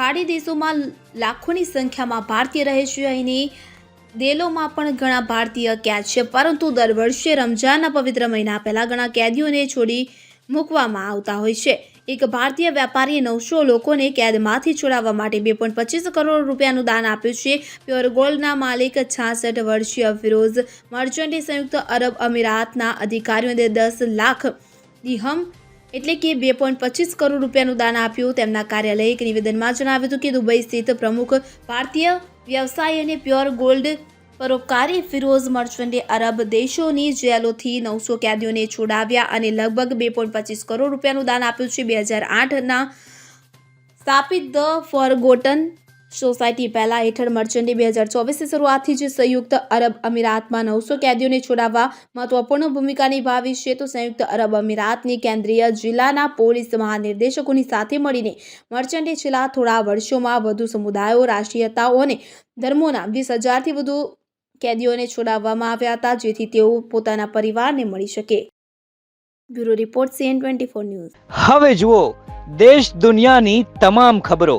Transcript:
ખાડી દેશોમાં લાખોની સંખ્યામાં ભારતીય રહે છે અહીંની દેલોમાં પણ ઘણા ભારતીય કેદ છે. પરંતુ દર વર્ષે રમઝાનના પવિત્ર મહિના પહેલાં ઘણા કેદીઓને છોડી મૂકવામાં આવતા હોય છે. એક ભારતીય વેપારીએ નવસો લોકોને કેદમાંથી છોડાવવા માટે બે પોઈન્ટ પચીસ કરોડ રૂપિયાનું દાન આપ્યું છે. પ્યોર ગોલ્ડના માલિક છાસઠ વર્ષીય ફિરોઝ મર્ચન્ટે સંયુક્ત અરબ અમીરાતના અધિકારીઓને દસ લાખ દિહમ એટલે કે બે પોઈન્ટ પચીસ કરોડ રૂપિયાનું દાન આપ્યું. તેમના કાર્યાલયે એક નિવેદનમાં જણાવ્યું હતું કે દુબઈ સ્થિત પ્રમુખ ભારતીય વ્યવસાય અને પ્યોર ગોલ્ડ પરોપકારી ફિરોઝ મર્ચન્ટે અરબ દેશોની જેલોથી નવસો કેદીઓને છોડાવ્યા અને લગભગ બે પોઈન્ટ પચીસ કરોડ રૂપિયાનું દાન આપ્યું છે. બે હજાર આઠના સ્થાપિત ધ ફોરગોટન સોસાયટી પહેલા હેઠળ મર્ચન્ટની બે હજાર ચોવીસની શરૂઆતથી જ સંયુક્ત અરબ અમીરાતમાં નવસો કેદીઓને છોડાવવા મહત્વપૂર્ણ ભૂમિકા નિભાવી છે. તો સંયુક્ત અરબ અમીરાતની કેન્દ્રીય જિલ્લાના પોલીસ મહાનિર્દેશકોની સાથે મળીને મર્ચન્ટે છેલ્લા થોડા વર્ષોમાં વધુ સમુદાયો, રાષ્ટ્રીયતાઓ અને ધર્મોના વીસ હજારથી વધુ કેદીઓને છોડાવવામાં આવ્યા હતા, જેથી તેઓ પોતાના પરિવારને મળી શકે. Bureau report CN twenty news. હવે જુઓ, દેશ દુનિયાની તમામ ખબરો.